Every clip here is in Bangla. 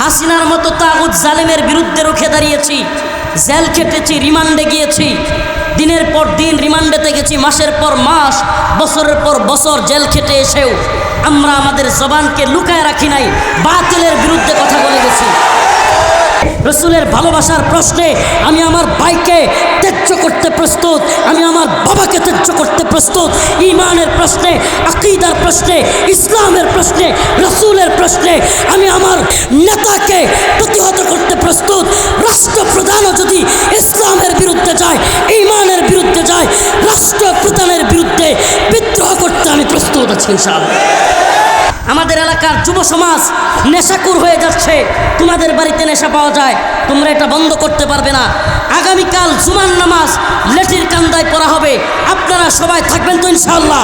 হাসিনার মতো তাগুদ জালেমের বিরুদ্ধে রুখে দাঁড়িয়েছি, জেল খেটেছি, রিমান্ডে গিয়েছি, দিনের পর দিন রিমান্ডেতে গেছি, মাসের পর মাস, বছরের পর বছর জেল খেটে এসেও আমরা আমাদের জবানকে লুকায় রাখি নাই, বাতিলের বিরুদ্ধে কথা বলে গেছি। রসুলের ভালোবাসার প্রশ্নে আমি আমার ভাইকে ত্যায্য করতে প্রস্তুত, আমি আমার বাবাকে ত্যায্য করতে প্রস্তুত। ইমানের প্রশ্নে, আকিদার প্রশ্নে, ইসলামের প্রশ্নে, রসুলের প্রশ্নে আমি আমার নেতাকে প্রতিহত করতে প্রস্তুত। রাষ্ট্রপ্রধানও যদি ইসলামের বিরুদ্ধে যায় ইমানের বিরুদ্ধে যায়, রাষ্ট্রপ্রধানের বিরুদ্ধে বিদ্রোহ করতে আমি প্রস্তুত আছি ইনশাআল্লাহ। আমাদের এলাকার যুব সমাজ নেশাকুর হয়ে যাচ্ছে। তোমাদের বাড়িতে নেশা পাওয়া যায়, তোমরা এটা বন্ধ করতে পারবে না। আগামীকাল জুমান নামাজ লেটির কান্দায় পড়া হবে। আপনারা সবাই থাকবেন তো ইনশাল্লাহ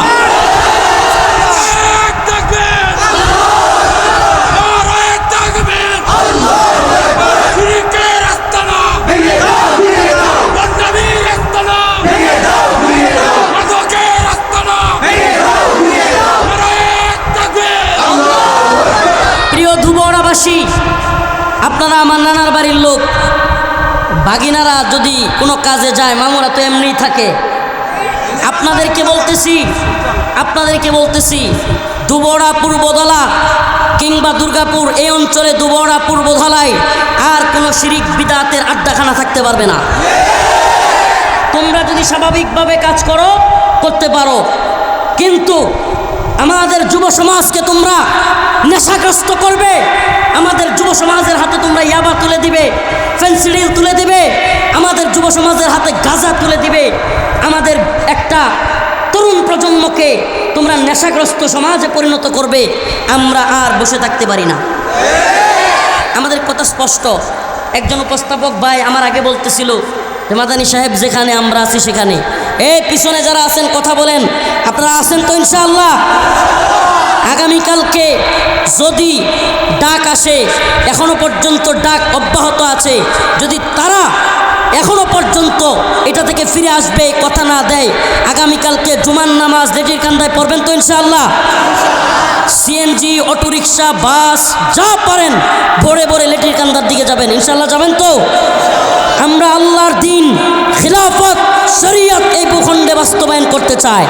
আপনারা আমার নানার বাড়ির লোক। বাগিনারা যদি কোনো কাজে যায়, মামুরা তো এমনিই থাকে। আপনাদেরকে বলতেছি আপনাদেরকে বলতেছি, দুবড়া পূর্বদলা কিংবা দুর্গাপুর, এই অঞ্চলে দুবড়া পূর্বধলায় আর কোনো শিরিক বিদাতের আড্ডাখানা থাকতে পারবে না। তোমরা যদি স্বাভাবিকভাবে কাজ করো, করতে পারো। কিন্তু আমাদের যুব সমাজকে তোমরা নেশাগ্রস্ত করবে। আমাদের যুব সমাজের হাতে তোমরা ইয়াবা তুলে দিবে ফেন্সিডিল তুলে দিবে, আমাদের যুব সমাজের হাতে গাঁজা তুলে দিবে। আমাদের একটা তরুণ প্রজন্মকে তোমরা নেশাগ্রস্ত সমাজে পরিণত করবে, আমরা আর বসে থাকতে পারি না। আমাদের কথা স্পষ্ট। একজন উপস্থাপক ভাই আমার আগে বলতেছিল যে মাদানী সাহেব যেখানে, আমরা আছি সেখানে। এই পিছনে যারা আছেন, কথা বলেন। আপনারা আছেন তো ইনশাআল্লাহ? আগামীকালকে যদি ডাক আসে, এখনও পর্যন্ত ডাক অব্যাহত আছে। যদি তারা এখনও পর্যন্ত এটা থেকে ফিরে আসবে, কথা না দেয়, আগামীকালকে জুমান নামাজ লেটির কান্দায় পড়বেন তো ইনশাআল্লাহ? সিএনজি অটোরিকশা, বাস, যা পারেন, ভোরে ভোরে লেটির কান্দার দিকে যাবেন। ইনশাল্লাহ যাবেন তো? আমরা আল্লাহর দিন, খিলাফত, শরিয়ত এই ভূখণ্ডে বাস্তবায়ন করতে চাই।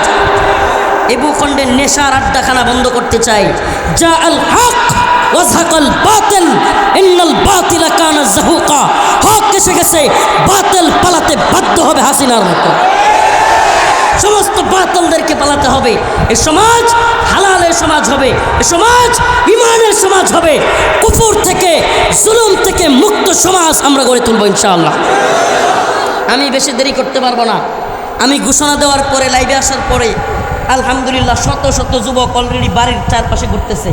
এই ভূখণ্ডের নেশার আড্ডাখানা বন্ধ করতে চাই। যা আল হক ওয়াজহাকাল বাতিল, ইন্নাল বাতিলা কানা জাহুকা। হক এসে গেছে, বাতিল পালাতে বাধ্য হবে হাসিনার মতো সমস্ত বাতলদেরকে পালাতে হবে। এ সমাজ হালালের সমাজ হবে। এ সমাজ ইমানের সমাজ হবে। কুফুর থেকে, জুলুম থেকে মুক্ত সমাজ আমরা গড়ে তুলবো ইনশাআল্লাহ। আমি বেশি দেরি করতে পারব না। আমি ঘোষণা দেওয়ার পরে, লাইভে আসার পরে, আলহামদুলিল্লাহ শত শত যুবক অলরেডি বাড়ির চারপাশে ঘুরতেছে।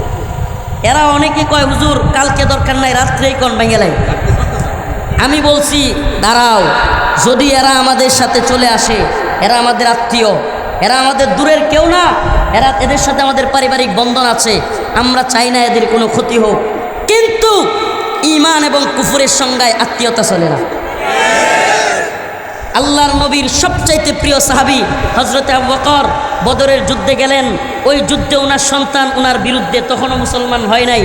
এরা অনেকে কয়, হুজুর, কালকে দরকার নাই, রাত্রেই কোন ভেঙে লাই? আমি বলছি, দাঁড়াও, যদি এরা আমাদের সাথে চলে আসে এরা আমাদের আত্মীয়, এরা আমাদের দূরের কেউ না, এরা এদের সাথে আমাদের পারিবারিক বন্ধন আছে, আমরা চাই না এদের কোনো ক্ষতি হোক। কিন্তু ইমান এবং কুফুরের সংজ্ঞায় আত্মীয়তা চলে না। আল্লাহর নবীর সবচাইতে প্রিয় সাহাবি হজরতে আবু বদরের যুদ্ধে গেলেন। ওই যুদ্ধে ওনার সন্তান ওনার বিরুদ্ধে তখনও মুসলমান হয় নাই।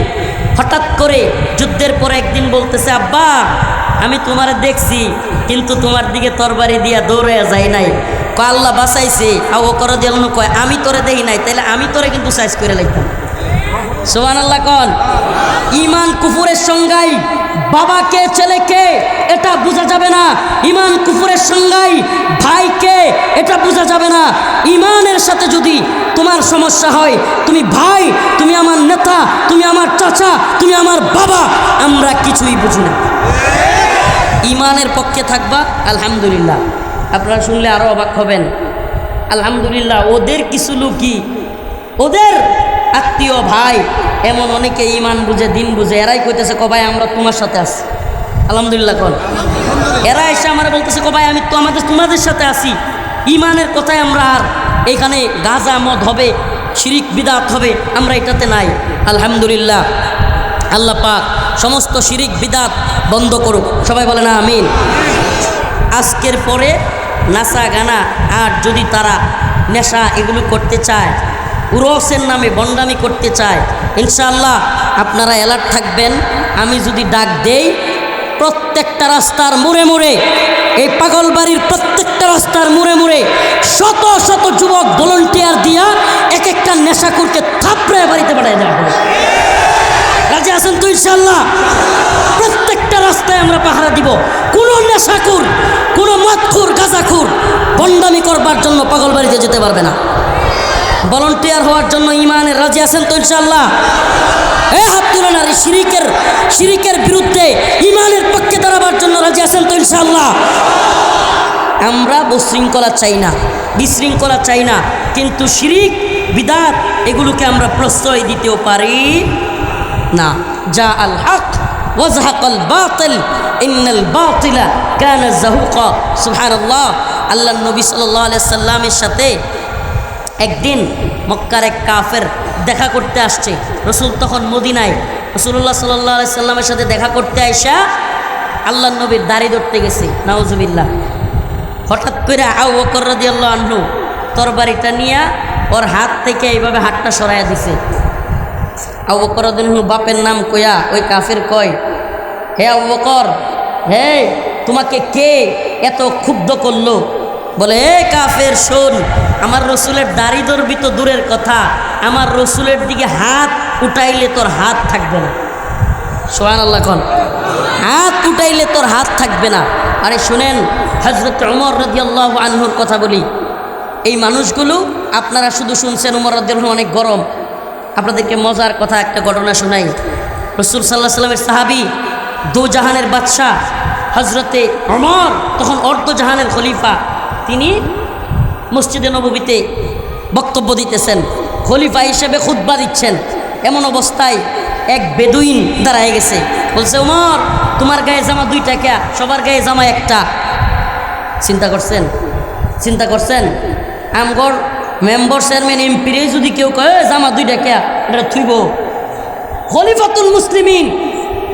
হঠাৎ করে যুদ্ধের পরে একদিন বলতেছে, আব্বা, আমি তোমারে দেখছি, কিন্তু তোমার দিকে তরবারি দিয়া দৌড়ে যায় নাই। ক আল্লাহ বাঁচাইছে। আবু বকর দিয়ে কয়, আমি তোরে দেখি নাই, তাইলে আমি তোরে কিন্তু সাইজ করে লাইতাম। সোহান আল্লাহ কন। ইমান কুফুরের সংজ্ঞায় বাবাকে, ছেলেকে, এটা বোঝা যাবে না। ইমান কুফুরের সংজ্ঞায় ভাইকে, এটা বোঝা যাবে না। ইমানের সাথে যদি তোমার সমস্যা হয়, তুমি ভাই, তুমি আমার নেতা, তুমি আমার চাচা, তুমি আমার বাবা, আমরা কিছুই বুঝি না। ইমানের পক্ষে থাকবা, আলহামদুলিল্লাহ। আপনারা শুনলে আরও অবাক হবেন। আলহামদুলিল্লাহ, ওদের কিছু লোকই ওদের আত্মীয় ভাই, এমন অনেকে ইমান বুঝে, দিন বুঝে, এরাই কইতেছে, কবাই আমরা তোমার সাথে আছি। আলহামদুলিল্লাহ কন। এরা এসে আমার বলতেছে, কবাই আমি তো আমাদের তোমাদের সাথে আছি। ইমানের কথায় আমরা আর এখানে গাঁজা মদ হবে, শিরিক বিদাত হবে, আমরা এটাতে নাই। আলহামদুলিল্লাহ, আল্লাহ পাক সমস্ত শিরিক বিদাত বন্ধ করুক। সবাই বলে না আমিন। আজকের পরে নাচা গানা আর যদি তারা নেশা এগুলো করতে চায় উরসের নামে বন্ডামি করতে চায়, ইনশাআল্লাহ আপনারা অ্যালার্ট থাকবেন। আমি যদি ডাক দেই, প্রত্যেকটা রাস্তার মোড়ে মোড়ে, এই পাগল বাড়ির প্রত্যেকটা রাস্তার মোড়ে মোড়ে শত শত যুবক ভলন্টিয়ার দিয়া এক একটা নেশাকুরকে থাপড়ে বাড়িতে পাঠায় দেওয়া হবে। রাজি আছেন তো ইনশাল্লাহ প্রত্যেকটা রাস্তায় আমরা পাহারা দিব। কোনো নেশাকুর কোনো মদখুর, গাঁজাখুর বন্ডামি করবার জন্য পাগল বাড়িতে যেতে পারবে না। ভলন্টিয়ার হওয়ার জন্য ইমানের রাজি আছেন তো ইনশাল্লাহ এ হাত তুলে না শিরিকের শিরিকের বিরুদ্ধে ইমানের পক্ষে দাঁড়াবার জন্য রাজি আছেন তো ইনশাল্লাহ আমরা বিশৃঙ্খলা চাই না, বিশৃঙ্খলা চাই না। কিন্তু শিরিক, বিদাত, এগুলোকে আমরা প্রশ্রয় দিতেও পারি না। যা আল ওয়াজহাকাল বাতিল, ইন্নাল বাতিলা কানা জাহুকা সুবহানাল্লাহ আল্লাহ নবী সাল্লাল্লাহু আলাইহি সাল্লামের সাথে একদিন মক্কার এক কাফের দেখা করতে আসছে। রসুল তখন মদিনায় রসুল্লাহ সাল্লাহ সাল্লামের সাথে দেখা করতে আইসা আল্লাহ নবীর দাড়ি ধরতে গেছে। নাউজুবিল্লাহ। হঠাৎ করে আউ বকর রাদিয়াল্লাহু আনহু তরবারিটা নিয়ে ওর হাত থেকে এইভাবে হাতটা সরাইয়া দিছে। আউ বকর বাপের নাম কয়া ওই কাফের কয়, হে আবু বকর, হে, তোমাকে কে এত ক্ষুব্ধ করল? বলে হে কাফের, শোন, আমার রসুলের দাড়ি ধরবি তো দূরের কথা, আমার রসুলের দিকে হাত উঠাইলে তোর হাত থাকবে না। সোহান আল্লাহ খন হাত উঠাইলে তোর হাত থাকবে না। আরে শোনেন হজরত উমর রদিয়াল্লাহ আনহুর কথা বলি, এই মানুষগুলো আপনারা শুধু শুনছেন উমর রদিয়াল্লাহ অনেক গরম আপনাদেরকে মজার কথা একটা ঘটনা শোনাই। রসুল সাল্লাহ সাল্লামের সাহাবি দু জাহানের বাদশাহ হজরতে অমর তখন অর্ধ জাহানের খলিফা, তিনি মসজিদে নবীতে বক্তব্য দিতেছেন, খলিফা হিসেবে খুদ্া দিচ্ছেন। এমন অবস্থায় এক বেদুইন দাঁড়ায় গেছে। বলছে উমর তোমার গায়ে জামা দুইটা কে? সবার গায়ে জামা একটা। চিন্তা করছেন? চিন্তা করছেন? আমগর মেম্বার চেয়ারম্যান, এমপিরে যদি কেউ কয় জামা দুইটা কে? এটা থুইব। খলিফাতুল মুসলিমিন,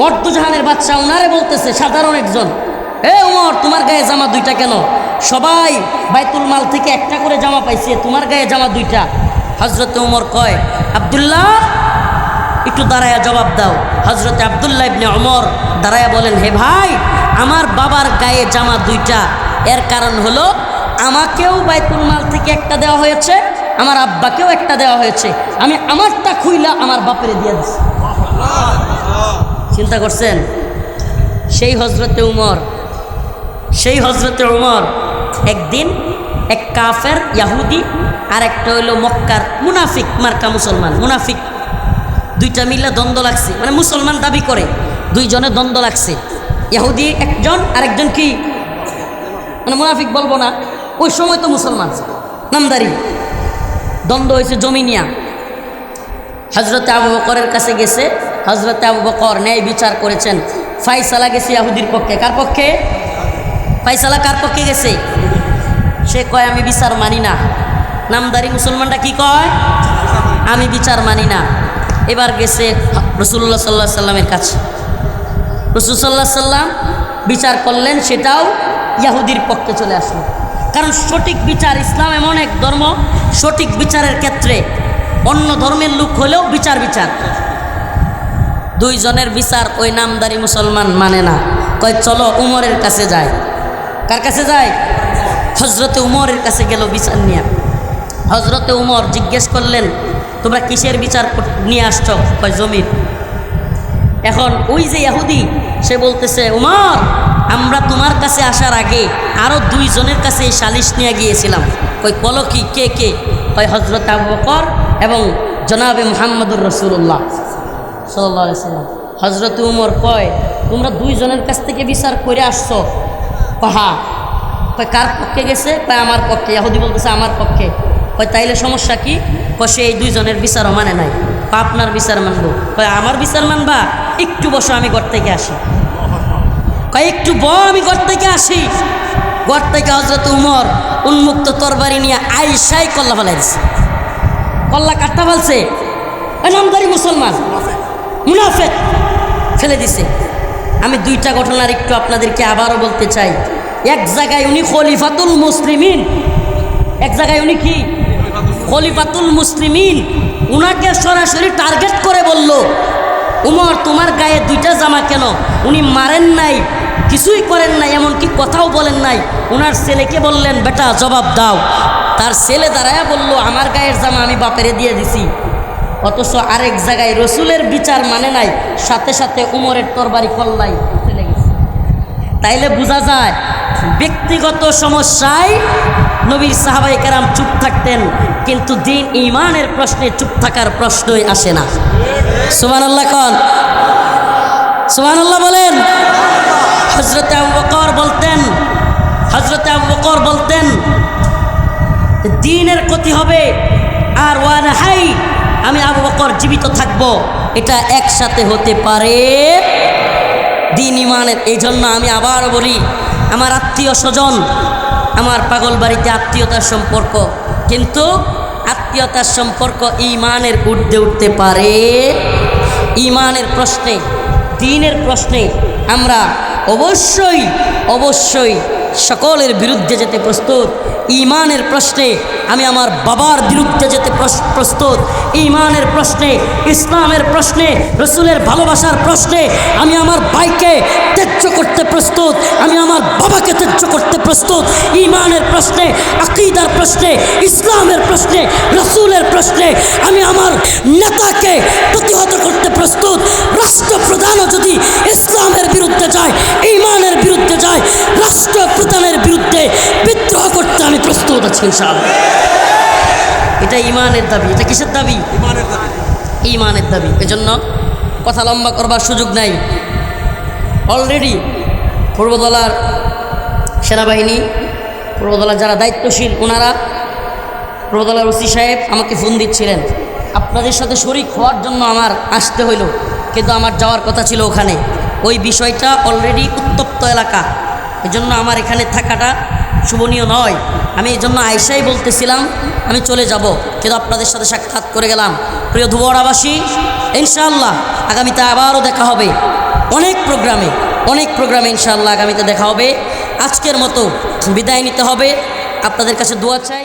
অর্ধজাহানের বাচ্চা ওনারে বলতেছে, সাধারণ একজন, এ উমর, তোমার গায়ে জামা দুইটা কেন? সবাই বাইতুল মাল থেকে একটা করে জামা পাইছে, তোমার গায়ে জামা দুইটা? হজরত উমর কয়, আবদুল্লাহ, একটু দাঁড়ায়া জবাব দাও। হজরত আবদুল্লাহ ইবনে অমর দাঁড়ায়া বলেন, হে ভাই, আমার বাবার গায়ে জামা দুইটা। এর কারণ হলো আমাকেও বাইতুল মাল থেকে একটা দেওয়া হয়েছে, আমার আব্বাকেও একটা দেওয়া হয়েছে। আমি আমারটা খুইলা আমার বাপেরে দিয়ে দিচ্ছি চিন্তা করছেন? সেই হজরতে উমর, সেই হজরতে উমর একদিন এক কাফের ইয়াহুদি আর একটা হইল মক্কার মুনাফিক, মার্কা মুসলমান, মুনাফিক। দুইটা মিলে দ্বন্দ্ব লাগছে মানে মুসলমান দাবি করে, দুইজনে দ্বন্দ্ব লাগছে। ইয়াহুদি একজন, আরেকজন কি? মানে মুনাফিক বলব না। ওই সময় তো মুসলমান নামদারি। দ্বন্দ্ব হয়েছে জমিনিয়া হজরতে আবু বকরের কাছে গেছে। হজরতে আবু বকর ন্যায় বিচার করেছেন। ফাইসালা গেছে ইয়াহুদির পক্ষে। কার পক্ষে? ফাইসালা কার পক্ষে গেছে? সে কয়, আমি বিচার মানি না। নামদারি মুসলমানটা কি কয়? আমি বিচার মানি না। এবার গেছে রসুল্লাহ সাল্লাহ সাল্লামের কাছে। রসুল সাল্লাহ সাল্লাম বিচার করলেন, সেটাও ইয়াহুদির পক্ষে চলে আসলো। কারণ সঠিক বিচার ইসলাম এমন এক ধর্ম, সঠিক বিচারের ক্ষেত্রে অন্য ধর্মের লোক হলেও বিচার বিচার। দুইজনের বিচার ওই নামদারি মুসলমান মানে না। কয়, চলো উমরের কাছে যায় কার কাছে যায় হজরতে উমরের কাছে গেল বিচার নিয়ে। হজরতে উমর জিজ্ঞেস করলেন, তোমরা কিসের বিচার নিয়ে আসছ? কয়, জমির। এখন ওই যে ইহুদি সে বলতেছে, উমর আমরা তোমার কাছে আসার আগে আরও দুইজনের কাছে এই সালিশ নিয়ে গিয়েছিলাম। ওই বলো কি, কে কে? ওই হজরত আবু বকর এবং জনাবে মোহাম্মদুর রসুল্লাহ সাল্লাহ সাল্লাম হজরত উমর কয়, তোমরা দুইজনের কাছ থেকে বিচার করে আসছো। কহা কয়, কার পক্ষে গেছে? কয়, আমার পক্ষে। ইহুদি বলতেছে, আমার পক্ষে। কয়, তাইলে সমস্যা কি? কয়, সে এই দুইজনের বিচারও মানে নাই। আপনার বিচার মানবো। কয়, আমার বিচার মানবা? একটু বসো, আমি ঘর থেকে আসি। কয়, একটু ব আমি ঘর থেকে আসি। ঘর থেকে হজরত উমর উন্মুক্ত তরবারি নিয়ে আইসাই কল্লা ফেলাই দিছে। কল্লা কাটটা ফেলছে। নামদারি মুসলমান। মুনাফেক। ফেলে দিছে। আমি দুইটা ঘটনার একটু আপনাদেরকে আবারও বলতে চাই। এক জায়গায় উনি খলিফাতুল মুসলিমিন। এক জায়গায় উনি কি? খলিফাতুল মুসলিমিন। উনাকে সরাসরি টার্গেট করে বলল, উমর, তোমার গায়ে দুইটা জামা কেন? উনি মারেন নাই কিছুই করেন নাই, এমনকি কথাও বলেন নাই। উনার ছেলেকে বললেন, বেটা, জবাব দাও। তার ছেলে দাঁড়ায় বলল, আমার গায়ের জামা আমি বাপেরে দিয়ে দিছি। অথচ আরেক জায়গায় রসুলের বিচার মানে নাই, সাথে সাথে উমরের তরবারি কল্লাই চলে গেছে তাইলে বোঝা যায়, ব্যক্তিগত সমস্যায় নবীর সাহাবাই কারাম চুপ থাকতেন, কিন্তু দিন ইমানের প্রশ্নে চুপ থাকার প্রশ্নই আসে না। সুমান আল্লাহ কন। সুমান আল্লাহ বলেন। হজরতে আবু বকর বলতেন হজরত আবু বকর বলতেন, দিনের ক্ষতি হবে আর ওয়ান হাই, আমি আবু বকর জীবিত থাকব। এটা একসাথে হতে পারে। দিন ইমানের এই জন্য আমি আবার বলি, আমার আত্মীয় স্বজন, আমার পাগল বাড়িতে আত্মীয়তার সম্পর্ক, কিন্তু আত্মীয়তার সম্পর্ক ইমানের উঠতে উঠতে পারে। ইমানের প্রশ্নে, দিনের প্রশ্নে আমরা অবশ্যই অবশ্যই সকলের বিরুদ্ধে যেতে প্রস্তুত ইমানের প্রশ্নে আমি আমার বাবার বিরুদ্ধে যেতে প্রস- প্রস্তুত। ইমানের প্রশ্নে, ইসলামের প্রশ্নে, রসুলের ভালোবাসার প্রশ্নে আমি আমার ভাইকে ত্যায্য করতে প্রস্তুত, আমি আমার বাবাকে ত্যায্য করতে প্রস্তুত। ইমানের প্রশ্নে, আকিদার প্রশ্নে, ইসলামের প্রশ্নে, রসুলের প্রশ্নে আমি আমার নেতাকে প্রতিহত করতে প্রস্তুত। রাষ্ট্রপ্রধানও যদি ইসলামের বিরুদ্ধে যায়, ইমানের বিরুদ্ধে যায়, রাষ্ট্রপ্রধানের বিরুদ্ধে বিদ্রোহ করতে আমি প্রস্তুত আছি ইনশাআল্লাহ। এটা ইমানের দাবি এটা কিসের দাবি? ইমানের দাবি। এজন্য কথা লম্বা করবার সুযোগ নাই। অলরেডি পূর্বদলার সেনাবাহিনী পূর্বদলার যারা দায়িত্বশীল ওনারা পূর্বদলার ওসি সাহেব আমাকে ফোন দিচ্ছিলেন। আপনাদের সাথে শরিক হওয়ার জন্য আমার আসতে হইল কিন্তু আমার যাওয়ার কথা ছিল ওখানে। ওই বিষয়টা অলরেডি উত্তপ্ত এলাকা। এজন্য আমার এখানে থাকাটা শুভনীয় নয়। আমি এই জন্য আয়সাই বলতেছিলাম, আমি চলে যাব। কিন্তু আপনাদের সাথে সাক্ষাৎ করে গেলাম। প্রিয় ধুবরাবাসী ইনশাআল্লাহ আগামীতে আবারও দেখা হবে। অনেক প্রোগ্রামে অনেক প্রোগ্রামে ইনশাআল্লাহ আগামীতে দেখা হবে। আজকের মতো বিদায় নিতে হবে। আপনাদের কাছে দোয়া চাই।